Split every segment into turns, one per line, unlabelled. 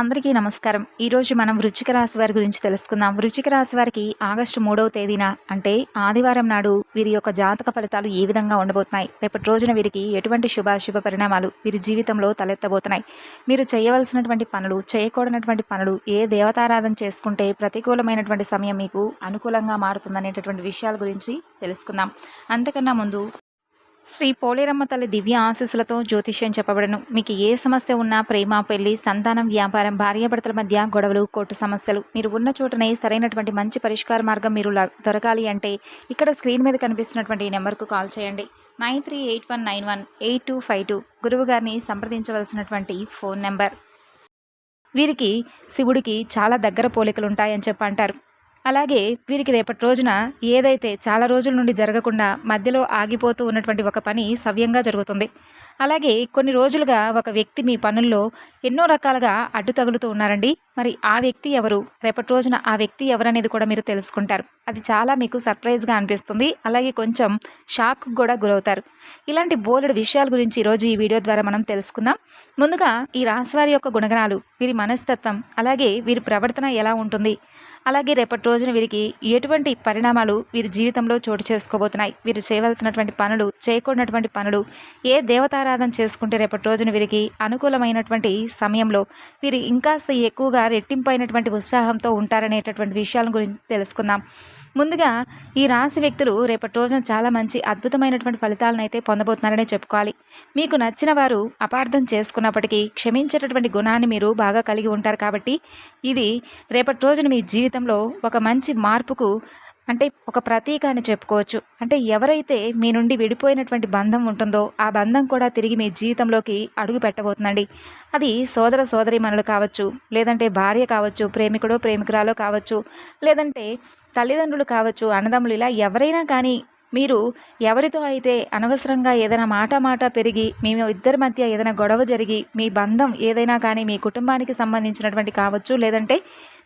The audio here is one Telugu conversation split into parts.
అందరికీ నమస్కారం. ఈరోజు మనం వృచ్చిక రాశి వారి గురించి తెలుసుకుందాం. వృచ్చిక రాశి వారికి ఆగస్టు మూడవ తేదీన అంటే ఆదివారం నాడు వీరి యొక్క జాతక ఫలితాలు ఏ విధంగా ఉండబోతున్నాయి? రేపటి రోజున వీరికి ఎటువంటి శుభాశుభ పరిణామాలు వీరి జీవితంలో తలెత్తబోతున్నాయి? మీరు చేయవలసినటువంటి పనులు చేయకూడనటువంటి పనులు ఏ దేవతారాధన చేసుకుంటే ప్రతికూలమైనటువంటి సమయం మీకు అనుకూలంగా మారుతుందనేటటువంటి విషయాల గురించి తెలుసుకుందాం. అంతకన్నా ముందు శ్రీ పోలేరమ్మ తల్లి దివ్య ఆశీస్సులతో జ్యోతిష్యం చెప్పబడను. మీకు ఏ సమస్య ఉన్నా ప్రేమ పెళ్ళి సంతానం వ్యాపారం భార్యాభర్తల మధ్య గొడవలు కోర్టు సమస్యలు మీరు ఉన్న చోటనే సరైనటువంటి మంచి పరిష్కార మార్గం మీరు ల- దొరకాలి అంటే ఇక్కడ స్క్రీన్ మీద కనిపిస్తున్నటువంటి ఈ నెంబర్కు కాల్ చేయండి. Nine three eight one nine one eight two five two గురువు గారిని సంప్రదించవలసినటువంటి ఫోన్ నెంబర్. వీరికి శివుడికి చాలా దగ్గర పోలికలు ఉంటాయని చెప్పంటారు. అలాగే వీరికి రేపటి రోజున ఏదైతే చాలా రోజుల నుండి జరగకుండా మధ్యలో ఆగిపోతూ ఉన్నటువంటి ఒక పని సవ్యంగా జరుగుతుంది. అలాగే కొన్ని రోజులుగా ఒక వ్యక్తి మీ పనుల్లో ఎన్నో రకాలుగా అడ్డు తగులుతూ ఉన్నారండి. మరి ఆ వ్యక్తి ఎవరు? రేపటి రోజున ఆ వ్యక్తి ఎవరనేది కూడా మీరు తెలుసుకుంటారు. అది చాలా మీకు సర్ప్రైజ్గా అనిపిస్తుంది. అలాగే కొంచెం షాక్ కూడా గురవుతారు. ఇలాంటి బోలెడు విషయాల గురించి ఈరోజు ఈ వీడియో ద్వారా మనం తెలుసుకుందాం. ముందుగా ఈ రాశివారి యొక్క గుణగణాలు వీరి మనస్తత్వం అలాగే వీరి ప్రవర్తన ఎలా ఉంటుంది? అలాగే రేపటి రోజున వీరికి ఎటువంటి పరిణామాలు వీరి జీవితంలో చోటు చేసుకోబోతున్నాయి? వీరు చేయవలసినటువంటి పనులు చేయకూడనటువంటి పనులు ఏ దేవతారాధన చేసుకుంటే రేపటి రోజున వీరికి అనుకూలమైనటువంటి సమయంలో వీరు ఇంకాస్త ఎక్కువగా రెట్టింపైనటువంటి ఉత్సాహంతో ఉంటారనేటటువంటి విషయాల గురించి తెలుసుకుందాం. ముందుగా ఈ రాశి వ్యక్తులు రేపటి రోజున చాలా మంచి అద్భుతమైనటువంటి ఫలితాలను అయితే పొందబోతున్నారనే చెప్పుకోవాలి. మీకు నచ్చిన వారు అపార్థం చేసుకున్నప్పటికీ క్షమించేటటువంటి గుణాన్ని మీరు బాగా కలిగి ఉంటారు కాబట్టి ఇది రేపటి రోజున మీ జీవితంలో ఒక మంచి మార్పుకు అంటే ఒక ప్రతీక అని చెప్పుకోవచ్చు. అంటే ఎవరైతే మీ నుండి విడిపోయినటువంటి బంధం ఉంటుందో ఆ బంధం కూడా తిరిగి మీ జీవితంలోకి అడుగు పెట్టబోతుందండి. అది సోదర సోదరి మనలు కావచ్చు లేదంటే భార్య కావచ్చు ప్రేమికుడో ప్రేమికురాలో కావచ్చు లేదంటే తల్లిదండ్రులు కావచ్చు అన్నదమ్ములు ఇలా ఎవరైనా కానీ మీరు ఎవరితో అయితే అనవసరంగా ఏదైనా మాట మాట పెరిగి మీ ఇద్దరి మధ్య ఏదైనా గొడవ జరిగి మీ బంధం ఏదైనా కానీ మీ కుటుంబానికి సంబంధించినటువంటి కావచ్చు లేదంటే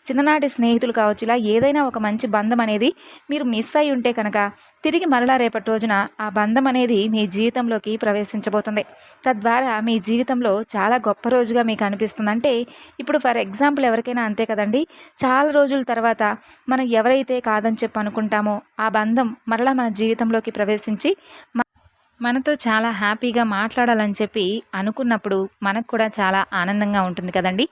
చిన్ననాటి స్నేహితులు కావచ్చు ఇలా ఏదైనా ఒక మంచి బంధం అనేది మీరు మిస్ అయి ఉంటే కనుక తిరిగి మరలా రేపటి రోజున ఆ బంధం అనేది మీ జీవితంలోకి ప్రవేశించబోతుంది. తద్వారా మీ జీవితంలో చాలా గొప్ప రోజుగా మీకు అనిపిస్తుంది. అంటే ఇప్పుడు ఫర్ ఎగ్జాంపుల్ ఎవరికైనా అంతే కదండి చాలా రోజుల తర్వాత మనం ఎవరైతే కాదని చెప్పి అనుకుంటామో ఆ బంధం మరలా మన జీవితంలోకి ప్రవేశించి మనతో చాలా హ్యాపీగా మాట్లాడాలని చెప్పి అనుకున్నప్పుడు మనకు కూడా చాలా ఆనందంగా ఉంటుంది కదండి.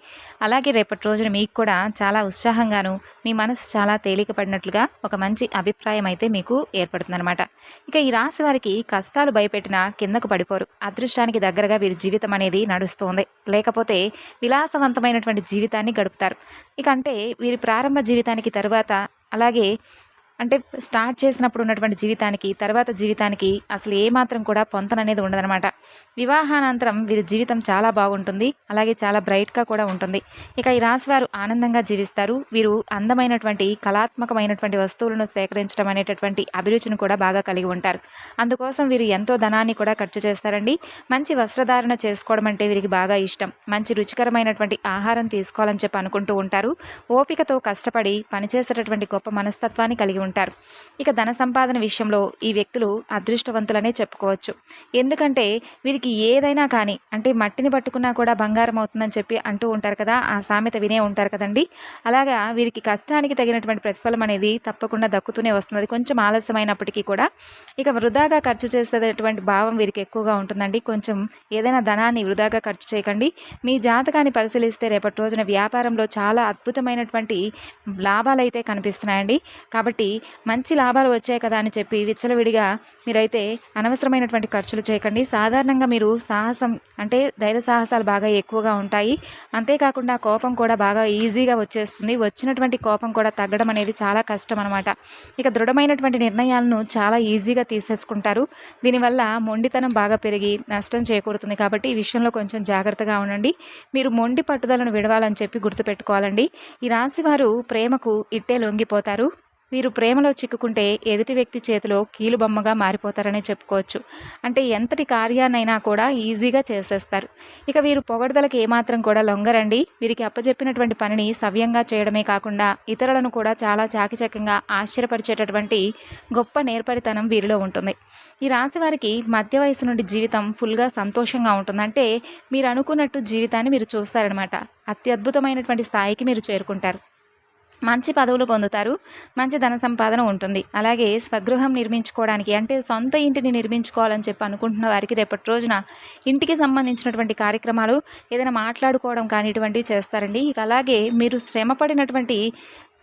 అలాగే రేపటి రోజున మీకు కూడా చాలా ఉత్సాహంగాను మీ మనసు చాలా తేలికపడినట్లుగా ఒక మంచి అభిప్రాయం అయితే మీకు ఏర్పడుతుందన్నమాట. ఇక ఈ రాశి వారికి కష్టాలు భయపెట్టినా కిందకు పడిపోరు. అదృష్టానికి దగ్గరగా వీరి జీవితం అనేది నడుస్తుంది. లేకపోతే విలాసవంతమైనటువంటి జీవితాన్ని గడుపుతారు. ఇక అంటే వీరి ప్రారంభ జీవితానికి తరువాత అలాగే అంటే స్టార్ట్ చేసినప్పుడు ఉన్నటువంటి జీవితానికి తర్వాత జీవితానికి అసలు ఏమాత్రం కూడా పొంతన అనేది ఉండదనమాట వివాహానంతరం వీరి జీవితం చాలా బాగుంటుంది. అలాగే చాలా బ్రైట్గా కూడా ఉంటుంది. ఇక ఈ రాశివారు ఆనందంగా జీవిస్తారు. వీరు అందమైనటువంటి కళాత్మకమైనటువంటి వస్తువులను సేకరించడం అనేటటువంటి అభిరుచిని కూడా బాగా కలిగి ఉంటారు. అందుకోసం వీరు ఎంతో ధనాన్ని కూడా ఖర్చు చేస్తారండి. మంచి వస్త్రధారణ చేసుకోవడం అంటే వీరికి బాగా ఇష్టం. మంచి రుచికరమైనటువంటి ఆహారం తీసుకోవాలని చెప్పి అనుకుంటూ ఉంటారు. ఓపికతో కష్టపడి పనిచేసేటటువంటి గొప్ప మనస్తత్వాన్ని కలిగి ఉంటారు. ఇక ధన సంపాదన విషయంలో ఈ వ్యక్తులు అదృష్టవంతులనే చెప్పుకోవచ్చు. ఎందుకంటే వీరికి ఏదైనా కానీ అంటే మట్టిని పట్టుకున్నా కూడా బంగారం అవుతుందని చెప్పి అంటూ ఉంటారు కదా ఆ సామెత వినే ఉంటారు కదండి. అలాగా వీరికి కష్టానికి తగినటువంటి ప్రతిఫలం అనేది తప్పకుండా దక్కుతూనే వస్తుంది. కొంచెం ఆలస్యమైనప్పటికీ కూడా ఇక వృధాగా ఖర్చు చేసేటటువంటి భావం వీరికి ఎక్కువగా ఉంటుందండి. కొంచెం ఏదైనా ధనాన్ని వృధాగా ఖర్చు చేయకండి. మీ జాతకాన్ని పరిశీలిస్తే రేపటి రోజున వ్యాపారంలో చాలా అద్భుతమైనటువంటి లాభాలు అయితే కనిపిస్తున్నాయండి. కాబట్టి మంచి లాభాలు వచ్చాయి కదా అని చెప్పి విచ్చలవిడిగా మీరైతే అనవసరమైనటువంటి ఖర్చులు చేయకండి. సాధారణంగా మీరు సాహసం అంటే ధైర్య సాహసాలు బాగా ఎక్కువగా ఉంటాయి. అంతేకాకుండా కోపం కూడా బాగా ఈజీగా వచ్చేస్తుంది. వచ్చినటువంటి కోపం కూడా తగ్గడం అనేది చాలా కష్టం అనమాట ఇక దృఢమైనటువంటి నిర్ణయాలను చాలా ఈజీగా తీసేసుకుంటారు. దీనివల్ల మొండితనం బాగా పెరిగి నష్టం చేకూరుతుంది కాబట్టి ఈ విషయంలో కొంచెం జాగ్రత్తగా ఉండండి. మీరు మొండి పట్టుదలను విడవాలని చెప్పి గుర్తుపెట్టుకోవాలండి. ఈ రాశి వారు ప్రేమకు ఇట్టే లొంగిపోతారు. వీరు ప్రేమలో చిక్కుకుంటే ఎదుటి వ్యక్తి చేతిలో కీలుబొమ్మగా మారిపోతారని చెప్పుకోవచ్చు. అంటే ఎంతటి కార్యాన్నైనా కూడా ఈజీగా చేసేస్తారు. ఇక వీరు పొగడదలకు ఏమాత్రం కూడా లొంగరండి. వీరికి అప్పజెప్పినటువంటి పనిని సవ్యంగా చేయడమే కాకుండా ఇతరులను కూడా చాలా చాకచక్యంగా ఆశ్చర్యపరిచేటటువంటి గొప్ప నేర్పరితనం వీరిలో ఉంటుంది. ఈ రాశి వారికి మధ్య వయసు నుండి జీవితం ఫుల్గా సంతోషంగా ఉంటుంది. అంటే మీరు అనుకున్నట్టు జీవితాన్ని మీరు చూస్తారనమాట అత్యద్భుతమైనటువంటి స్థాయికి మీరు చేరుకుంటారు. మంచి పదవులు పొందుతారు మంచి ధన సంపాదన ఉంటుంది. అలాగే స్వగృహం నిర్మించుకోవడానికి అంటే సొంత ఇంటిని నిర్మించుకోవాలని చెప్పి అనుకుంటున్న వారికి రేపటి రోజున ఇంటికి సంబంధించినటువంటి కార్యక్రమాలు ఏదైనా మాట్లాడుకోవడం కానిటువంటివి చేస్తారండి. ఇక అలాగే మీరు శ్రమపడినటువంటి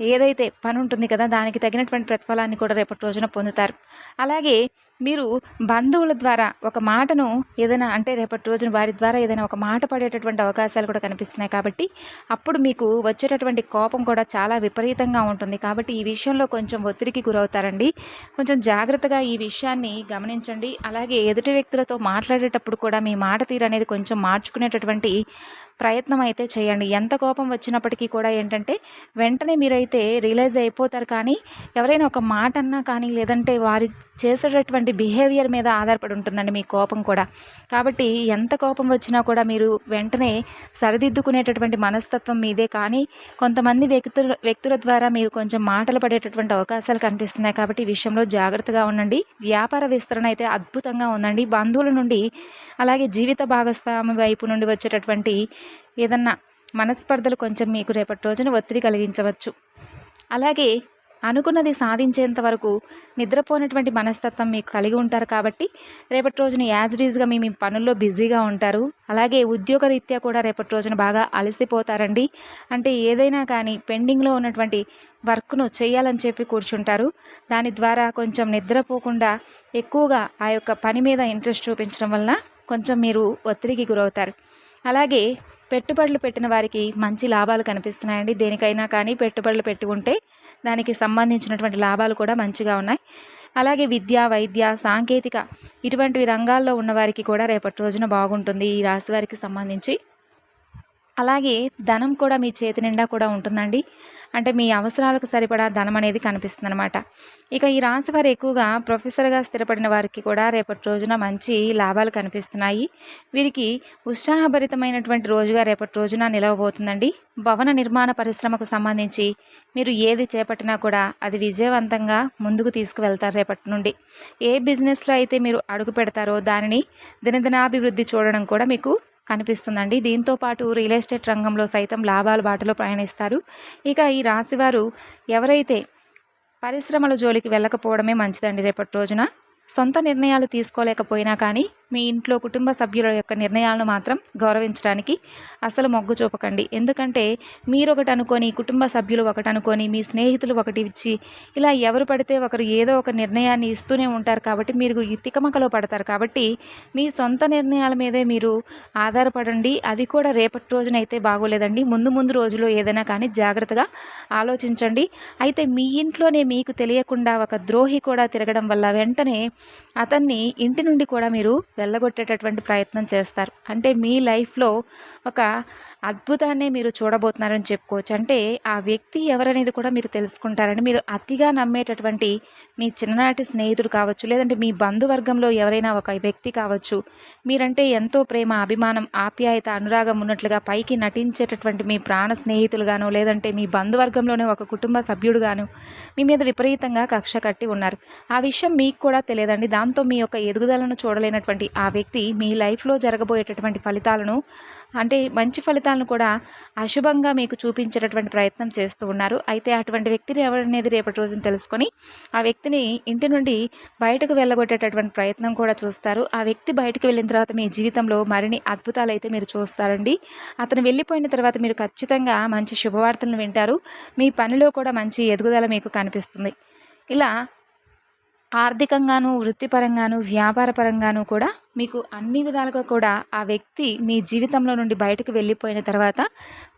ఏదైతే పని ఉంటుంది కదా దానికి తగినటువంటి ప్రతిఫలాన్ని కూడా రేపటి రోజున పొందుతారు. అలాగే మీరు బంధువుల ద్వారా ఒక మాటను ఏదైనా అంటే రేపటి రోజున వారి ద్వారా ఏదైనా ఒక మాట పడేటటువంటి అవకాశాలు కూడా కనిపిస్తున్నాయి కాబట్టి అప్పుడు మీకు వచ్చేటటువంటి కోపం కూడా చాలా విపరీతంగా ఉంటుంది. కాబట్టి ఈ విషయంలో కొంచెం ఒత్తిడికి గురవుతారండి. కొంచెం జాగ్రత్తగా ఈ విషయాన్ని గమనించండి. అలాగే ఎదుటి వ్యక్తులతో మాట్లాడేటప్పుడు కూడా మీ మాట తీరు అనేది కొంచెం మార్చుకునేటటువంటి ప్రయత్నం అయితే చేయండి. ఎంత కోపం వచ్చినప్పటికీ కూడా ఏంటంటే వెంటనే మీరైతే రియలైజ్ అయిపోతారు. కానీ ఎవరైనా ఒక మాట అన్నా కానీ లేదంటే వారి చేసేటటువంటి బిహేవియర్ మీద ఆధారపడి ఉంటుందండి మీ కోపం కూడా. కాబట్టి ఎంత కోపం వచ్చినా కూడా మీరు వెంటనే సరిదిద్దుకునేటటువంటి మనస్తత్వం మీదే. కానీ కొంతమంది వ్యక్తుల వ్యక్తుల ద్వారా మీరు కొంచెం మాటలు పడేటటువంటి అవకాశాలు కనిపిస్తున్నాయి. కాబట్టి ఈ విషయంలో జాగ్రత్తగా ఉండండి. వ్యాపార విస్తరణ అయితే అద్భుతంగా ఉందండి. బంధువుల నుండి అలాగే జీవిత భాగస్వామి వైపు నుండి వచ్చేటటువంటి ఏదన్నా మనస్పర్ధలు కొంచెం మీకు రేపటి రోజున ఒత్తిడి కలిగించవచ్చు. అలాగే అనుకున్నది సాధించేంత వరకు నిద్రపోయినటువంటి మనస్తత్వం మీకు కలిగి ఉంటారు కాబట్టి రేపటి రోజున యాజ్ డీజ్గా మీ మీ పనుల్లో బిజీగా ఉంటారు. అలాగే ఉద్యోగ రీత్యా కూడా రేపటి రోజున బాగా అలసిపోతారండి. అంటే ఏదైనా కానీ పెండింగ్లో ఉన్నటువంటి వర్క్ను చేయాలని చెప్పి కూర్చుంటారు. దాని ద్వారా కొంచెం నిద్రపోకుండా ఎక్కువగా ఆ యొక్క పని మీద ఇంట్రెస్ట్ చూపించడం వలన కొంచెం మీరు ఒత్తిడికి గురవుతారు. అలాగే పెట్టుబడులు పెట్టిన వారికి మంచి లాభాలు కనిపిస్తున్నాయండి. దేనికైనా కానీ పెట్టుబడులు పెట్టి ఉంటే దానికి సంబంధించినటువంటి లాభాలు కూడా మంచిగా ఉన్నాయి. అలాగే విద్య వైద్య సాంకేతిక ఇటువంటి రంగాల్లో ఉన్నవారికి కూడా రేపటి రోజున బాగుంటుంది. ఈ రాశి వారికి సంబంధించి అలాగే ధనం కూడా మీ చేతి నిండా కూడా ఉంటుందండి. అంటే మీ అవసరాలకు సరిపడా ధనం అనేది కనిపిస్తుంది అనమాట ఇక ఈ రాశి వారు ఎక్కువగా ప్రొఫెసర్గా స్థిరపడిన వారికి కూడా రేపటి రోజున మంచి లాభాలు కనిపిస్తున్నాయి. వీరికి ఉత్సాహభరితమైనటువంటి రోజుగా రేపటి రోజున నిలవబోతుందండి. భవన నిర్మాణ పరిశ్రమకు సంబంధించి మీరు ఏది చేపట్టినా కూడా అది విజయవంతంగా ముందుకు తీసుకువెళ్తారు రేపటి నుండి. ఏ బిజినెస్లో అయితే మీరు అడుగు పెడతారో దానిని దినదినాభివృద్ధి చూడడం కూడా మీకు కనిపిస్తుందండి. దీంతో పాటు రియల్ ఎస్టేట్ రంగంలో సైతం లాభాల బాటలో ప్రయాణిస్తారు. ఇక ఈ రాశివారు ఎవరైతే పరిశ్రమల జోలికి వెళ్ళకపోవడమే మంచిదండి రేపటి రోజున. సొంత నిర్ణయాలు తీసుకోలేకపోయినా కానీ మీ ఇంట్లో కుటుంబ సభ్యుల యొక్క నిర్ణయాలను మాత్రం గౌరవించడానికి అసలు మొగ్గు చూపకండి. ఎందుకంటే మీరు ఒకటి అనుకొని కుటుంబ సభ్యులు ఒకటి అనుకొని మీ స్నేహితులు ఒకటి ఇచ్చి ఇలా ఎవరు పడితే ఒకరు ఏదో ఒక నిర్ణయాన్ని ఇస్తూనే ఉంటారు కాబట్టి మీరు ఈ తికమకలో పడతారు. కాబట్టి మీ సొంత నిర్ణయాల మీదే మీరు ఆధారపడండి. అది కూడా రేపటి రోజునైతే బాగోలేదండి. ముందు ముందు రోజులో ఏదైనా కానీ జాగ్రత్తగా ఆలోచించండి. అయితే మీ ఇంట్లోనే మీకు తెలియకుండా ఒక ద్రోహి కూడా తిరగడం వల్ల వెంటనే అతన్ని ఇంటి నుండి కూడా మీరు వెళ్ళగొట్టేటటువంటి ప్రయత్నం చేస్తారు. అంటే మీ లైఫ్లో ఒక అద్భుతాన్ని మీరు చూడబోతున్నారని చెప్పుకోవచ్చు. అంటే ఆ వ్యక్తి ఎవరనేది కూడా మీరు తెలుసుకుంటారని మీరు అతిగా నమ్మేటటువంటి మీ చిన్ననాటి స్నేహితుడు కావచ్చు లేదంటే మీ బంధువర్గంలో ఎవరైనా ఒక వ్యక్తి కావచ్చు మీరంటే ఎంతో ప్రేమ అభిమానం ఆప్యాయత అనురాగం ఉన్నట్లుగా పైకి నటించేటటువంటి మీ ప్రాణ స్నేహితులుగాను లేదంటే మీ బంధువర్గంలోనే ఒక కుటుంబ సభ్యుడుగాను మీ మీద విపరీతంగా కక్ష కట్టి ఉన్నారు. ఆ విషయం మీకు కూడా తెలియదండి. దాంతో మీ యొక్క ఎదుగుదలను చూడలేనటువంటి ఆ వ్యక్తి మీ లైఫ్లో జరగబోయేటటువంటి ఫలితాలను అంటే మంచి ఫలితాలను కూడా అశుభంగా మీకు చూపించేటటువంటి ప్రయత్నం చేస్తూ ఉన్నారు. అయితే అటువంటి వ్యక్తిని ఎవరనేది రేపటి రోజున తెలుసుకొని ఆ వ్యక్తిని ఇంటి నుండి బయటకు వెళ్ళగొట్టేటటువంటి ప్రయత్నం కూడా చూస్తారు. ఆ వ్యక్తి బయటకు వెళ్ళిన తర్వాత మీ జీవితంలో మరిన్ని అద్భుతాలు అయితే మీరు చూస్తారండి. అతను వెళ్ళిపోయిన తర్వాత మీరు ఖచ్చితంగా మంచి శుభవార్తలను వింటారు. మీ పనిలో కూడా మంచి ఎదుగుదల మీకు కనిపిస్తుంది. ఇలా ఆర్థికంగాను వృత్తిపరంగాను వ్యాపార పరంగాను కూడా మీకు అన్ని విధాలుగా కూడా ఆ వ్యక్తి మీ జీవితంలో నుండి బయటకు వెళ్ళిపోయిన తర్వాత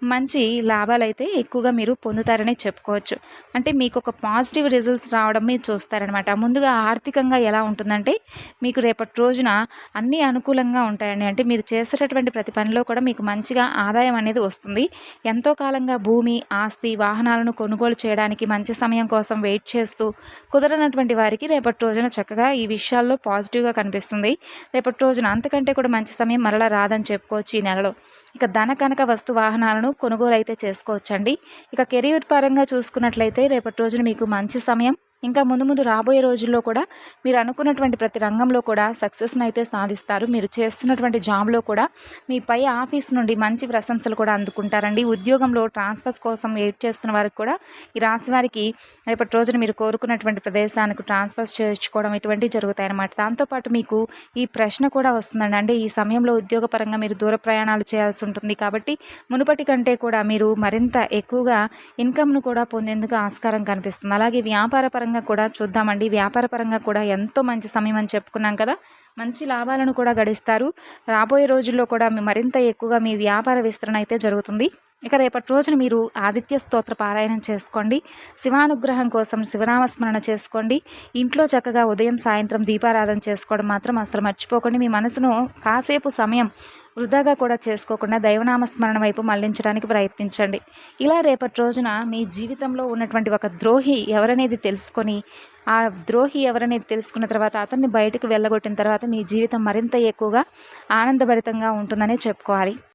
మంచి లాభాలు అయితే ఎక్కువగా మీరు పొందుతారని చెప్పుకోవచ్చు. అంటే మీకు ఒక పాజిటివ్ రిజల్ట్స్ రావడం మీరు చూస్తారనమాట ముందుగా ఆర్థికంగా ఎలా ఉంటుందంటే మీకు రేపటి రోజున అన్నీ అనుకూలంగా ఉంటాయండి. అంటే మీరు చేసేటటువంటి ప్రతి పనిలో కూడా మీకు మంచిగా ఆదాయం అనేది వస్తుంది. ఎంతో కాలంగా భూమి ఆస్తి వాహనాలను కొనుగోలు చేయడానికి మంచి సమయం కోసం వెయిట్ చేస్తూ కుదరనటువంటి వారికి రేపటి రోజున చక్కగా ఈ విషయాల్లో పాజిటివ్గా కనిపిస్తుంది. రేపటి రోజున అంతకంటే కూడా మంచి సమయం మరలా రాదని చెప్పుకోవచ్చు ఈ నెలలో. ఇక ధన కనక వస్తు వాహనాలను కొనుగోలు అయితే చేసుకోవచ్చండి. ఇక కెరీర్ పరంగా చూసుకున్నట్లయితే రేపటి రోజున మీకు మంచి సమయం ఇంకా ముందు ముందు రాబోయే రోజుల్లో కూడా మీరు అనుకున్నటువంటి ప్రతి రంగంలో కూడా సక్సెస్ని అయితే సాధిస్తారు. మీరు చేస్తున్నటువంటి జాబ్లో కూడా మీ పై ఆఫీస్ నుండి మంచి ప్రశంసలు కూడా అందుకుంటారండి. ఉద్యోగంలో ట్రాన్స్ఫర్స్ కోసం వెయిట్ చేస్తున్న వారికి కూడా ఈ రాశి వారికి రేపటి రోజున మీరు కోరుకున్నటువంటి ప్రదేశానికి ట్రాన్స్ఫర్స్ చేయించుకోవడం ఇటువంటివి జరుగుతాయి అన్నమాట దాంతోపాటు మీకు ఈ ప్రశ్న కూడా వస్తుందండి. అంటే ఈ సమయంలో ఉద్యోగపరంగా మీరు దూర ప్రయాణాలు చేయాల్సి ఉంటుంది కాబట్టి మునుపటి కంటే కూడా మీరు మరింత ఎక్కువగా ఇన్కమ్ను కూడా పొందేందుకు ఆస్కారం కనిపిస్తుంది. అలాగే వ్యాపార పరంగా కూడా చూద్దామండి. వ్యాపార పరంగా కూడా ఎంతో మంచి సమయం అని చెప్పుకున్నాం కదా. మంచి లాభాలను కూడా గడిస్తారు. రాబోయే రోజుల్లో కూడా మరింత ఎక్కువగా మీ వ్యాపార విస్తరణ అయితే జరుగుతుంది. ఇక రేపటి రోజున మీరు ఆదిత్య స్తోత్ర పారాయణం చేసుకోండి. శివానుగ్రహం కోసం శివనామస్మరణ చేసుకోండి. ఇంట్లో చక్కగా ఉదయం సాయంత్రం దీపారాధన చేసుకోవడం మాత్రం అసలు మర్చిపోకండి. మీ మనసును కాసేపు సమయం వృధాగా కూడా చేసుకోకుండా దైవనామస్మరణ వైపు మళ్ళించడానికి ప్రయత్నించండి. ఇలా రేపటి రోజున మీ జీవితంలో ఉన్నటువంటి ఒక ద్రోహి ఎవరనేది తెలుసుకొని ఆ ద్రోహి ఎవరనేది తెలుసుకున్న తర్వాత అతన్ని బయటకు వెళ్ళగొట్టిన తర్వాత మీ జీవితం మరింత ఎక్కువగా ఆనందభరితంగా ఉంటుందనే చెప్పుకోవాలి.